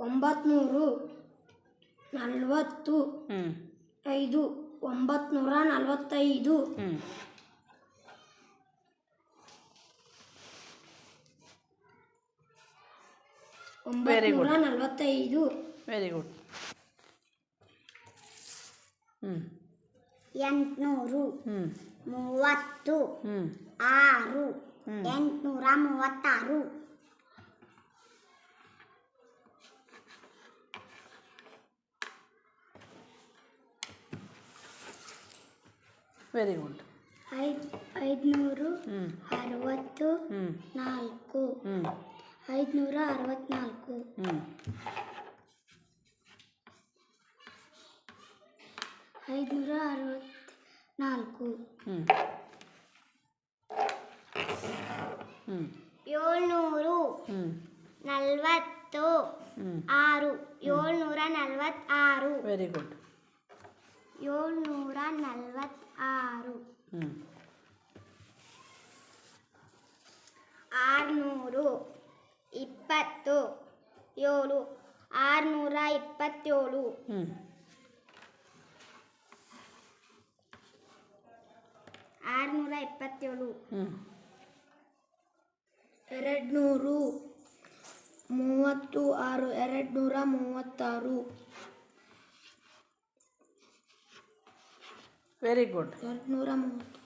ಒಂಬತ್ನೂರು ನಲವತ್ತು ಐದು ಒಂಬತ್ನೂರ ನಲವತ್ತೈದು. ಒಂಬತ್ನೂರ ನಲವತ್ತೈದು. ವೆರಿ ಗುಡ್ ಎಂಟುನೂರು ಮೂವತ್ತು ಆರು. ಎಂಟುನೂರ ಮೂವತ್ತಾರು. ವೆರಿ ಗುಡ್ ಐದು ಐದುನೂರು ಅರವತ್ತು ನಾಲ್ಕು. ಹ್ಞೂ ಐದುನೂರ ಅರವತ್ನಾಲ್ಕು. ಹ್ಞೂ ಐದುನೂರ ಹ್ಞೂ ಏಳ್ನೂರು ನಲವತ್ತು ಆರು. ಏಳ್ನೂರ ನಲವತ್ತಾರು. ವೆರಿ ಗುಡ್ ಏಳ್ನೂರ ನಲವತ್ತಾರು ಹ್ಞೂ ಆರುನೂರು ಇಪ್ಪತ್ತು ಏಳು ಆರುನೂರ ಇಪ್ಪತ್ತೇಳು. ಆರುನೂರ ಇಪ್ಪತ್ತೇಳು. ಎರಡು ನೂರು ಮೂವತ್ತು ಆರು ಎರಡು ನೂರ ಮೂವತ್ತಾರು. ವೆರಿ ಗುಡ್ ಎರಡು ನೂರ ಮೂವತ್ತು